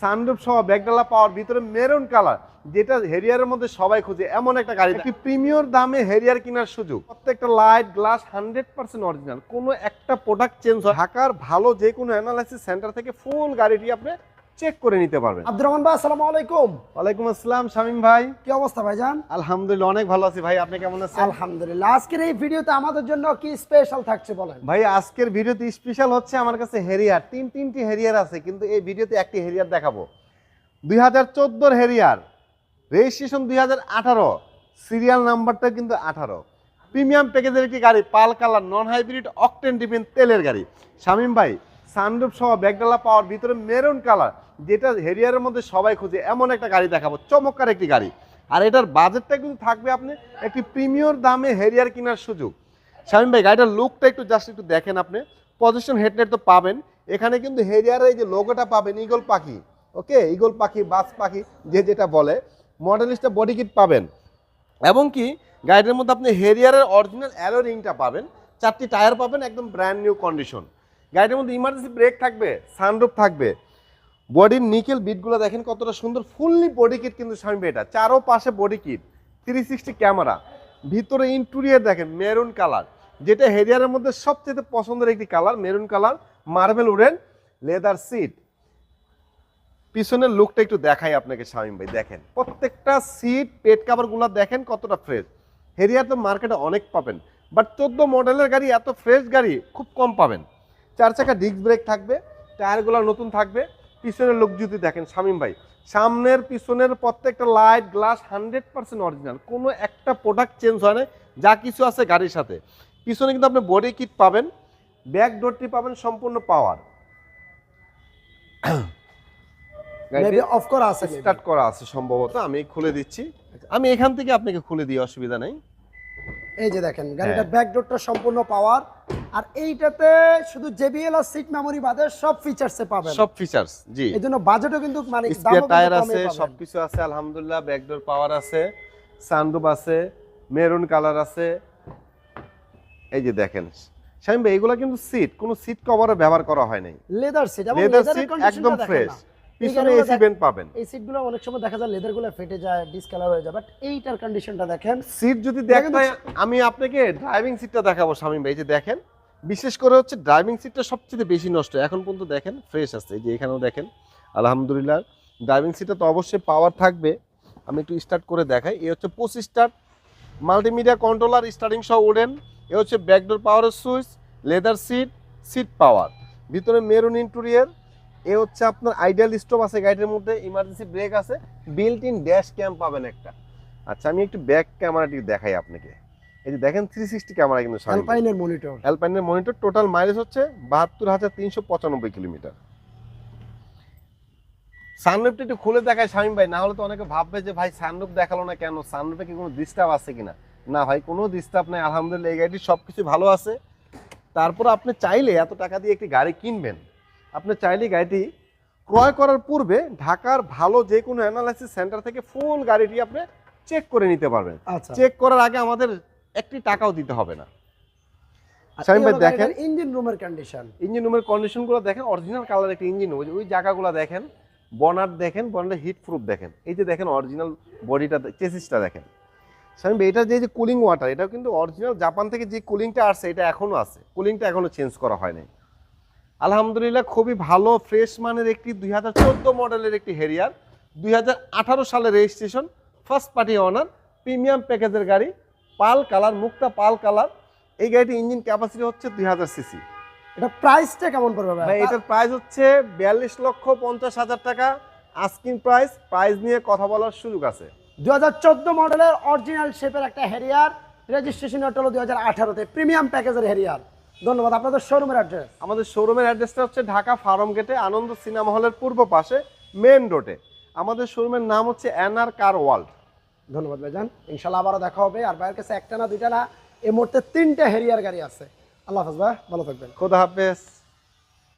Sunroof সহ ব্যাগডালা পাওয়ার ভিতরে maroon colour যেটা হেরিয়ারের মধ্যে সবাই খুঁজে। এমন একটা গাড়ি। একটি প্রিমিয়র দামে হেরিয়ার কেনার সুযোগ। প্রত্যেকটা light glass hundred percent original কোনো একটা প্রোডাক্ট চেঞ্জ হয়। ঢাকার ভালো যে কোনো অ্যানালাইসিস সেন্টার থেকে ফুল গাড়িটি আপনি চেক করে নিতে পারবেন। আব্দুর রহমান ভাই আসসালামু আলাইকুম। ওয়ালাইকুম আসসালাম শামিম ভাই। কি অবস্থা ভাইজান আলহামদুলিল্লাহ অনেক ভালো আছি ভাই। আপনি কেমন আছেন? আলহামদুলিল্লাহ। আজকের এই ভিডিওতে আমাদের জন্য কি স্পেশাল থাকছে বলেন? ভাই আজকের ভিডিওতে স্পেশাল হচ্ছে আমার কাছে হেরিয়ার। তিন তিনটি হেরিয়ার আছে কিন্তু এই ভিডিওতে একটি হেরিয়ার দেখাবো। দুই হাজার চোদ্দোর হেরিয়ার রেজিস্ট্রেশন দুই হাজার আঠারো সিরিয়াল নাম্বারটা কিন্তু আঠারো। প্রিমিয়াম প্যাকেজের একটি গাড়ি pearl colour non hybrid octane ডিপেন তেলের গাড়ি। শামিম ভাই সানরুফ সহ ব্যাগডালা পাওয়ার ভিতরে মেরুন কালার, যেটা হেরিয়ারের মধ্যে সবাই খুঁজে। এমন একটা গাড়ি দেখাবো, চমৎকার একটি গাড়ি। আর এটার বাজেটটা কিন্তু থাকবে আপনি একটি প্রিমিয়র দামে হেরিয়ার কেনার সুযোগ। শামিম ভাই, গাড়িটার লুকটা একটু জাস্ট একটু দেখেন আপনি। পজিশন হেডলাইট তো পাবেন। এখানে কিন্তু হেরিয়ারের এই যে লোগোটা পাবেন ইগল পাখি। ওকে? ইগল পাখি, বাস পাখি, যে যেটা বলে। মডেলিস্টটা বডি কিট পাবেন। এবং কি, গাড়িটার মধ্যে আপনি হেরিয়ারের অরিজিনাল অ্যারো রিংটা পাবেন। চারটি টায়ার পাবেন, একদম ব্র্যান্ড নিউ কন্ডিশন গাড়িটার মধ্যে ইমার্জেন্সি ব্রেক থাকবে সানরুফ থাকবে। বডির নিকেল বিটগুলো দেখেন কতটা সুন্দর ফুললি বডি কিট কিন্তু স্বামী এটা। চারো পাশে body kit three sixty camera ভিতরে ইন্টুরিয়ার দেখেন মেরুন কালার যেটা হেরিয়ারের মধ্যে সবচেয়ে পছন্দের একটি colour maroon colour marble wooden leather seat পিছনের লুকটা একটু দেখাই আপনাকে স্বামী ভাই, দেখেন। প্রত্যেকটা সিট পেট কাভারগুলো দেখেন কতটা ফ্রেশ হেরিয়ার তো মার্কেটে অনেক পাবেন বাট চোদ্দ মডেলের গাড়ি, এত ফ্রেশ গাড়ি, খুব কম পাবেন। চার চাকা ডিস্ক ব্রেক থাকবে টায়ারগুলো নতুন থাকবে। পিছনের লোক যদি দেখেন শামিম ভাই সামনের পিছনের প্রত্যেকটা light glass hundred percent original কোনো একটা প্রোডাক্ট চেঞ্জ হয় না যা কিছু আছে গাড়ির সাথে। পিছনে কিন্তু আপনি বডি কিট পাবেন ব্যাক ডোরটি পাবেন সম্পূর্ণ পাওয়ার অফ করা আছে স্টার্ট করা আছে সম্ভবত আমি খুলে দিচ্ছি। আমি এখান থেকে আপনাকে খুলে দিই অসুবিধা নেই। এই যে দেখেন গাড়িটার হ্যাঁ। ব্যাকডোরটা সম্পূর্ণ পাওয়ার আর এইটাতে শুধু জেবিএল আর সিট মেমোরি বাদে সব ফিচারসে পাবেন সব ফিচার্স জি এই জন্য বাজেটও কিন্তু মানে স্পেয়ার টায়ার আছে পাবেন। সবকিছু আছে আলহামদুলিল্লাহ ব্যাকডোর পাওয়ার আছে সানরুফ আছে মেরুন কালার আছে এই যে দেখেন শামিম ভাই এগুলো কিন্তু সিট কোনো সিট কভারে ব্যবহার করা হয় নাই লেদার সিট এবং লেদার সিট একদম ফ্রেশ। পিছনে এসি দেখ- পাবেন। এই সিটগুলো অনেক সময় দেখা যায় লেদারগুলো ফেটে যায় ডিসকালার হয়ে যায় বাট এইটার কন্ডিশনটা দেখেন। সিট যদি দেখেন আমি আপনাকে ড্রাইভিং সিটটা দেখাবো শামিম ভাই যে দেখেন। বিশেষ করে হচ্ছে ড্রাইভিং সিটটা সবচেয়ে বেশি নষ্ট। এখন পর্যন্ত দেখেন ফ্রেশ আছে। এই যে এখানেও দেখেন আলহামদুলিল্লাহ। ড্রাইভিং সিটটা তো অবশ্যই পাওয়ার থাকবে। আমি একটু স্টার্ট করে দেখাই। এই হচ্ছে push start multimedia controller starting সহ উডেন এ হচ্ছে ব্যাকডোর পাওয়ারের switch leather seat seat power ভিতরে মেরুন ইন্টুরিয়ার এ হচ্ছে আপনার আইডিয়াল স্টোভ আছে গাড়ির মধ্যে ইমার্জেন্সি ব্রেক আছে বিল্ট ইন ড্যাশ ক্যাম পাবেন একটা। আচ্ছা আমি একটু ব্যাক ক্যামেরাটি দেখাই আপনাকে। এই যে দেখেন থ্রি সিক্সটি ক্যামেরা কিন্তু। অ্যালপাইনের মনিটর অ্যালপাইনের মনিটর টোটাল মাইলেজ হচ্ছে বাহাত্তর হাজার তিনশো পঁচানব্বই কিলোমিটার। সানরুফটা একটু খুলে দেখায় শামিম ভাই না হলে তো অনেকে ভাববে যে ভাই সানরুফ দেখাল না কেন? সানরুফে কি কোনো ডিস্টার্ব আছে কিনা? না ভাই কোনো ডিস্টার্ব নেই। আলহামদুলিল্লাহ এই গাড়িটি সব কিছু ভালো আছে। তারপর আপনি চাইলে এত টাকা দিয়ে একটি গাড়ি কিনবেন। আপনি চাইলে গাড়িটি ক্রয় করার পূর্বে ঢাকার ভালো যে কোনো অ্যানালাইসিস সেন্টার থেকে ফুল গাড়িটি আপনি চেক করে নিতে পারবেন। আচ্ছা। চেক করার আগে আমাদের একটি টাকাও দিতে হবে না। ভাই দেখেন। ইঞ্জিন রুমের কন্ডিশন ইঞ্জিন রুমের কন্ডিশনগুলো দেখেন অরিজিনাল কালার একটা ইঞ্জিন ওই ওই জায়গাগুলো দেখেন বনার দেখেন বনার হিট প্রুফ দেখেন। এই যে দেখেন অরিজিনাল বডিটা চেসিসটা দেখেন। এটা যে যে কুলিং ওয়াটার এটাও কিন্তু অরিজিনাল জাপান থেকে যে কুলিংটা আসছে এটা এখনও আছে। কুলিংটা এখনও চেঞ্জ করা হয়নি আলহামদুলিল্লাহ খুবই ভালো ফ্রেশ মানের একটি দুই হাজার চোদ্দ মডেলের একটি হেরিয়ার দুই হাজার আঠারো সালের registration first party owner premium প্যাকেজের গাড়ি পাল কালার মুক্তা পাল কালার। এই গাড়িটির ইঞ্জিন ক্যাপাসিটি হচ্ছে দুই হাজার সিসি। এটা প্রাইসটা কেমন পড়বে ভাই? এটার প্রাইস হচ্ছে বিয়াল্লিশ লক্ষ পঞ্চাশ হাজার টাকা। আস্কিং প্রাইস প্রাইস নিয়ে কথা বলার সুযোগ আছে। দু হাজার চোদ্দ মডেলের অরিজিনাল শেপের একটা হেরিয়ার রেজিস্ট্রেশন হলো দুই হাজার আঠারোতে প্রিমিয়াম প্যাকেজের হেরিয়ার ধন্যবাদ আপনাদের শোরুমের অ্যাড্রেস আমাদের শোরুমের অ্যাড্রেসটা হচ্ছে ঢাকা ফার্ম গেটে আনন্দ সিনেমা হলের পূর্ব পাশে মেন রোডে আমাদের শোরুমের নাম হচ্ছে এনআর কার ওয়ার্ল্ড ধন্যবাদ ভাইজান। ইনশাল্লাহ আবারও দেখা হবে আর ভাইয়ের কাছে একটা না দুইটা না এই মুহূর্তে তিনটে হেরিয়ার গাড়ি আছে। আল্লাহ হাফেজ ভাই ভালো থাকবেন। খোদা হাফেজ।